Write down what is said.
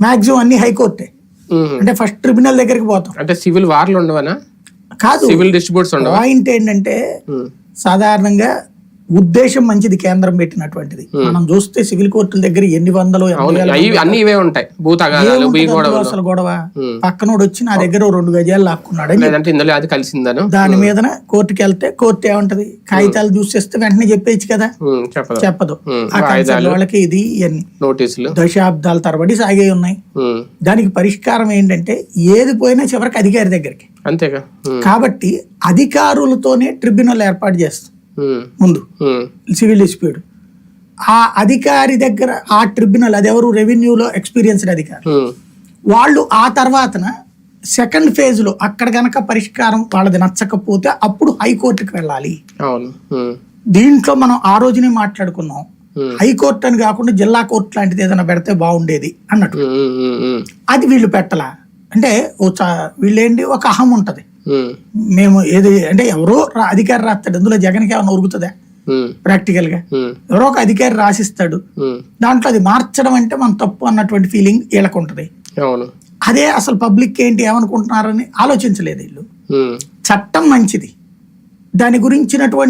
Maximum అన్ని హైకోర్టే. అంటే first tribunal దగ్గరికి పోతాం. అంటే సివిల్ వార్లు ఉండవనా? కాదు. సివిల్ డిస్ట్రిబ్యూట్స్ ఉండవా? పాయింట్ ఏంటంటే. సాధారణంగా ఉద్దేశం మంచిది కేంద్రం పెట్టినటువంటిది. మనం చూస్తే సివిల్ కోర్టుల దగ్గర ఎన్ని వందలు అన్ని ఇవే ఉంటాయి. అసలు గొడవ. పక్కనోడు వచ్చి నా దగ్గర రెండు గజాలు లాక్కున్నాడు కలిసిందను. దాని మీదన కోర్టుకి వెళ్తే కోర్టు ఏమంటది? కాగితాలు చూసేస్తే వెంటనే చెప్పేయచ్చు కదా? చెప్పదు. ఆ కన్సర్న్ వాళ్ళకి ఇది ఇవన్నీ. నోటీసులు. దశాబ్దాల తరబడి సాగే ఉన్నాయి. దానికి పరిష్కారం ఏంటంటే ఏది పోయినా చివరికి అధికారి దగ్గరికి. అంతేగా. కాబట్టి అధికారులతోనే ట్రిబ్యునల్ ఏర్పాటు చేస్తాం. ఉమ్, ముందు. Civil dispute. ఆ అధికారి దగ్గర ఆ ట్రిబ్యునల్ అది ఎవరు? రెవెన్యూలో ఎక్స్పీరియన్స్డ్ అధికారి. వాళ్ళు ఆ తర్వాతన సెకండ్ ఫేజ్లో అక్కడ గనక పరిష్కారం వాళ్ళది నచ్చకపోతే అప్పుడు హైకోర్టుకి వెళ్ళాలి. దీంట్లో మనం ఆ రోజునే మాట్లాడుకున్నాం. హైకోర్టు అని కాకుండా జిల్లా కోర్టు లాంటిది ఏదైనా పెడితే బాగుండేది అన్నట్టు. అది వీళ్ళు పెట్టలా. అంటే వీళ్ళేంటి? ఒక అహం ఉంటది. మేము. ఏది అంటే ఎవరో అధికారి రాస్తాడు. అందులో జగన్కి ఏమైనా ఉరుగుతుందా ప్రాక్టికల్గా ఎవరో ఒక అధికారి రాసిస్తాడు. దాంట్లో అది మార్చడం అంటే మన తప్పు అన్నటువంటి ఫీలింగ్ వీళ్ళకు ఉంటది. అదే అసలు పబ్లిక్ ఏంటి ఏమనుకుంటున్నారని ఆలోచించలేదు వీళ్ళు. చట్టం మంచిది. దాని గురించినటువంటి